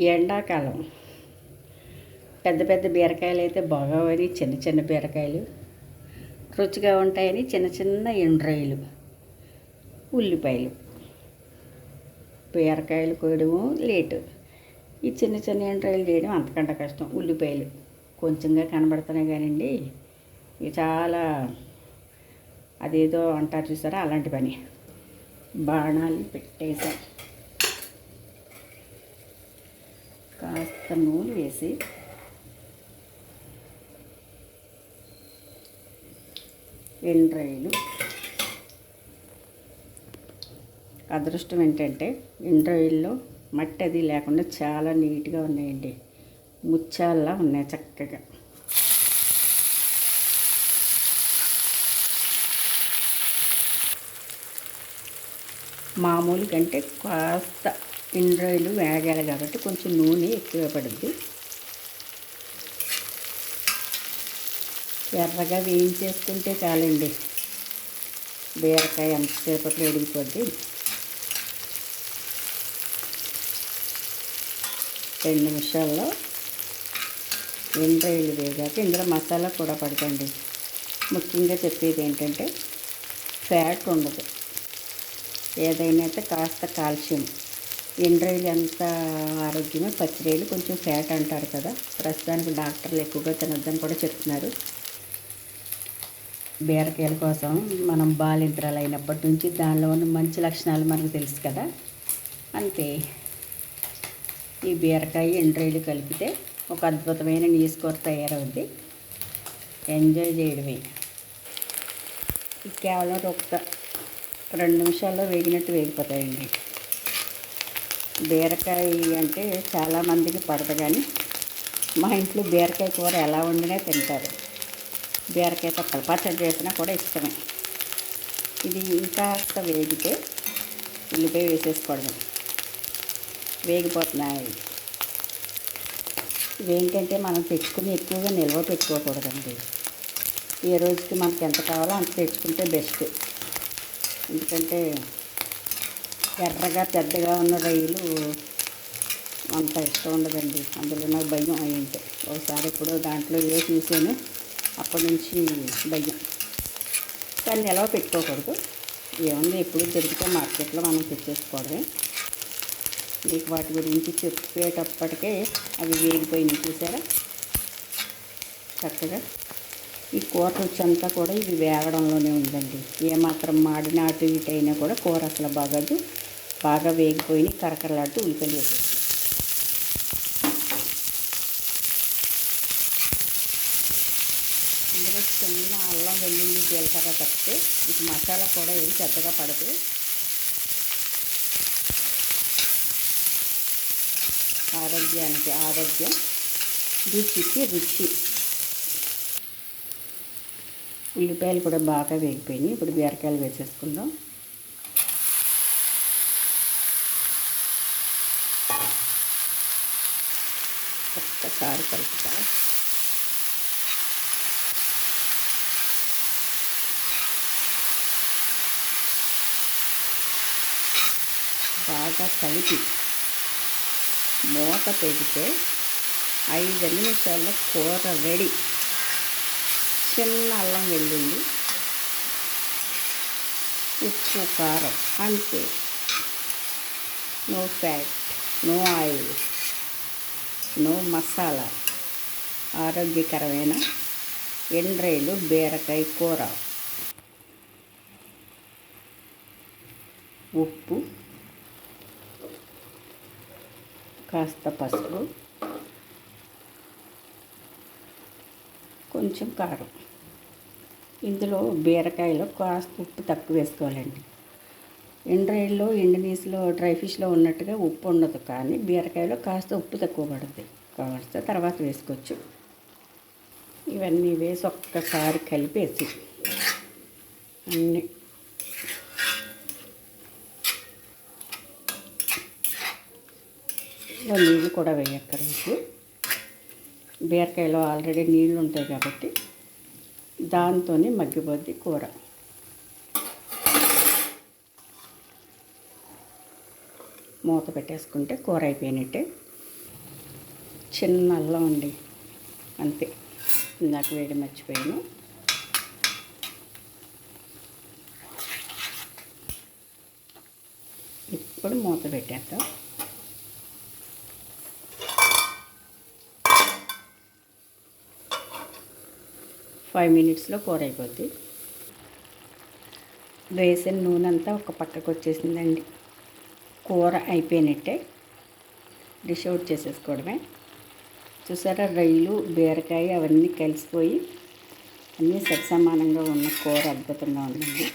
ఎండాకాలం పెద్ద పెద్ద బీరకాయలు అయితే బాగోవని చిన్న చిన్న బీరకాయలు రుచిగా ఉంటాయని చిన్న చిన్న ఎండ్రాయిలు ఉల్లిపాయలు బీరకాయలు కోయడము లేటు. ఈ చిన్న చిన్న ఎండ్రాయిలు చేయడం అంతకంటే కష్టం. ఉల్లిపాయలు కొంచెంగా కనబడుతున్నాయి కానివ్వండి ఇవి చాలా అదేదో అంటారు చూసారా అలాంటి పని. బాణాలు పెట్టేసాం కాస్త నూనె వేసి ఎండ్రాయిలు. అదృష్టం ఏంటంటే ఎండ్రాయిల్లో మట్టి అది లేకుండా చాలా నీట్గా ఉన్నాయండి. ముత్యాల్లా ఉన్నాయి చక్కగా. మామూలు కంటే కాస్త ఎండ్రాయిలు వేగాలి కాబట్టి కొంచెం నూనె ఎక్కువ పడుద్ది. ఎర్రగా వేయించేసుకుంటే చాలండి. బీరకాయ ఎంతసేపట్లో ఉడికిపోద్ది. రెండు నిమిషాల్లో ఎండ్రాయిలు వేగాక ఇందులో మసాలా కూడా పడకండి. ముఖ్యంగా చెప్పేది ఏంటంటే ఫ్యాట్ ఉండదు. ఏదైనా అయితే కాస్త కాల్షియం. ఎండ్రాయిలు ఎంత ఆరోగ్యమే పచ్చిరాయలు కొంచెం ఫ్యాట్ అంటారు కదా. ప్రస్తుతానికి డాక్టర్లు ఎక్కువగా తినొద్దని కూడా చెప్తున్నారు. బీరకాయల కోసం మనం బాలింతరాలు అయినప్పటి నుంచి దానిలో ఉన్న మంచి లక్షణాలు మనకు తెలుసు కదా. అంతే. ఈ బీరకాయ ఎండ్రాయిలు కలిపితే ఒక అద్భుతమైన నీసు కూర తయారవుద్ది. ఎంజాయ్ చేయడమే. కేవలం ఒక్క రెండు నిమిషాల్లో వేగినట్టు వేగిపోతాయండి. బీరకాయ అంటే చాలామందికి పడదు కానీ మా ఇంట్లో బీరకాయ కూర ఎలా వండినా తింటారు. బీరకాయ తొక్కలు పచ్చడి చేసినా కూడా ఇష్టమే. ఇది ఇంకా వేగితే ఉల్లిపాయ వేసేసుకోవడం వేగిపోతున్నాయి ఇవేంటంటే మనం తెచ్చుకుని ఎక్కువగా నిల్వ పెట్టుకోకూడదండి. ఏ రోజుకి మనకి ఎంత కావాలో అంత తెచ్చుకుంటే బెస్ట్. ఎందుకంటే ఎర్రగా పెద్దగా ఉన్న రొయ్యలు అంత ఇష్టం ఉండదండి. అందులో నాకు భయం అయ్యింటే ఒకసారి ఇప్పుడు దాంట్లో ఏ చూసాను అప్పటి నుంచి భయం. కానీ నిలవ పెట్టుకోకూడదు? ఏముంది? ఎప్పుడు దొరికితే మార్కెట్లో మనం తెచ్చేసుకోవడమే. మీకు వాటి గురించి చెప్పేటప్పటికే అవి వేగిపోయినాయి. చూసారా? చక్కగా. ఈ కూర రుచంతా కూడా ఇది వేగడంలోనే ఉందండి. ఏమాత్రం మాడినాటు ఇటైనా కూడా కూర అసలు బాగదు. బాగా వేగిపోయి కరకరలాడుతూ ఉల్లిపాయలు వేసేసి. ఇందులో చిన్న అల్లం వెల్లుల్లి జీలకర్ర తప్పితే ఇది మసాలా కూడా ఏం పెద్దగా పడదు. ఆరోగ్యానికి ఆరోగ్యం రుచికి రుచి. ఉల్లిపాయలు కూడా బాగా వేగిపోయినాయి. ఇప్పుడు బీరకాయలు వేసేసుకుందాం. ఒక్కసారి కలుపుతా బాగా కలిపి మూత పెడితే ఐదు నిమిషాల్లో కూర రెడీ. చిన్న అల్లం వెల్లుల్లి ఉప్పు కారం అంతే. No fat no oil no masala. ఆరోగ్యకరమైన ఎండ్రైలు బీరకాయ కూర. ఉప్పు. కాస్త పసుపు. కొంచెం కారం. ఇందులో బీరకాయలో కాస్త ఉప్పు తక్కువ వేసుకోవాలండి. ఎండ్రాయిల్లో ఎండనీస్లో డ్రై ఫిష్లో ఉన్నట్టుగా ఉప్పు ఉండదు. కానీ బీరకాయలో కాస్త ఉప్పు తక్కువ పడుతుంది కావాల్సిన తర్వాత వేసుకోవచ్చు. ఇవన్నీ వేసి ఒక్కసారి కలిపేసి అన్నీ. నీళ్ళు కూడా వేయక్కర్లేదు. బీరకాయలో ఆల్రెడీ నీళ్ళు ఉంటాయి కాబట్టి దాంతోనే మగ్గిపోద్ది కూర. మూత పెట్టేసుకుంటే కూర అయిపోయినట్టే. చిన్న అల్లం అండి. అంతే. ఇందాక వేడి మర్చిపోయాను. ఇప్పుడు మూత పెట్టేద్దాం. ఫైవ్ మినిట్స్లో కూర అయిపోద్ది. వేసిన నూనె అంతా ఒక పక్కకు వచ్చేసిందండి కూర అయిపోయినట్టే డిష్ అవుట్ చేసేసుకోవడమే. చూసారా? రొయ్యలు బీరకాయ అవన్నీ కలిసిపోయి అన్నీ సరిసమానంగా ఉన్న కూర అద్భుతంగా ఉందండి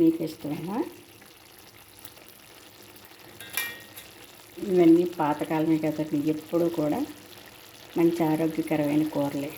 మీకు ఇష్టమేనా? ఇవన్నీ పాతకాలమే కదండి ఎప్పుడూ కూడా మంచి ఆరోగ్యకరమైన కూరలే.